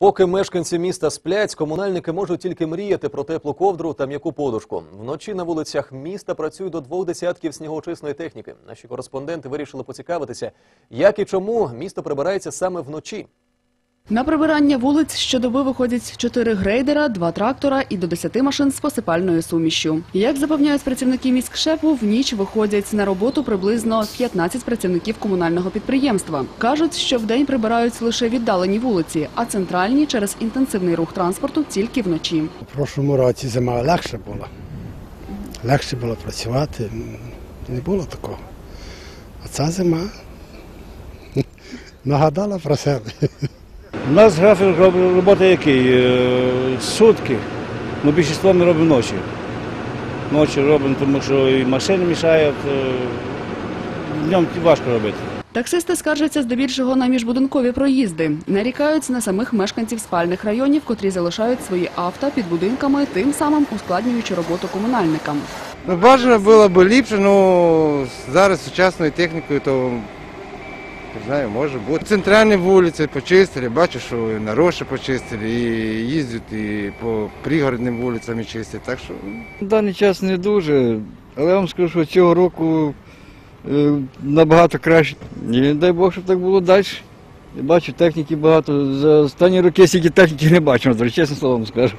Поки мешканці міста сплять, комунальники можуть тільки мріяти про теплу ковдру та м'яку подушку. Вночі на вулицях міста працюють до двох десятків снігоочисної техніки. Наші кореспонденти вирішили поцікавитися, як і чому місто прибирається саме вночі. На прибирання вулиць щодоби виходять чотири грейдера, два трактора і до 10 машин з посипальною сумішю. Як запевняють працівники міськшепу, в ніч виходять на роботу приблизно 15 працівників комунального підприємства. Кажуть, що вдень прибирають лише віддалені вулиці, а центральні через інтенсивний рух транспорту тільки вночі. У прошлому році зима легше була. Легше було працювати. Не було такого. А ця зима нагадала про себе. У нас графік роб- роботи який? Е, Сутки. Ну, більшість ми робимо ночі. Ночі робимо, тому що і машини мішають. е, Днем важко робити. Таксисти скаржаться здебільшого на міжбудинкові проїзди. Нарікають на самих мешканців спальних районів, котрі залишають свої авто під будинками, тим самим ускладнюючи роботу комунальникам. Ну, бажано було б ліпше, ну зараз сучасною технікою, то не знаю, може бути. Центральні вулиці почистили, бачу, що на Роші почистили, і їздять, і по пригородним вулицям чистять. Так що На даний час не дуже, але я вам скажу, що цього року е, набагато краще. І дай Бог, щоб так було далі. Я бачу техніки багато. За останні роки стільки техніки не бачу, на чесне слово вам скажу.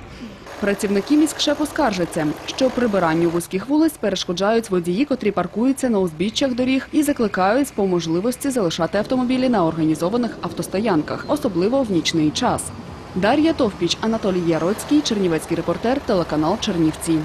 Працівники міськшепу скаржаться, що прибиранню вузьких вулиць перешкоджають водії, котрі паркуються на узбіччях доріг і закликають по можливості залишати автомобілі на організованих автостоянках, особливо в нічний час. Дар'я Товпіч, Анатолій Яроцький, Чернівецький репортер, телеканал Чернівці.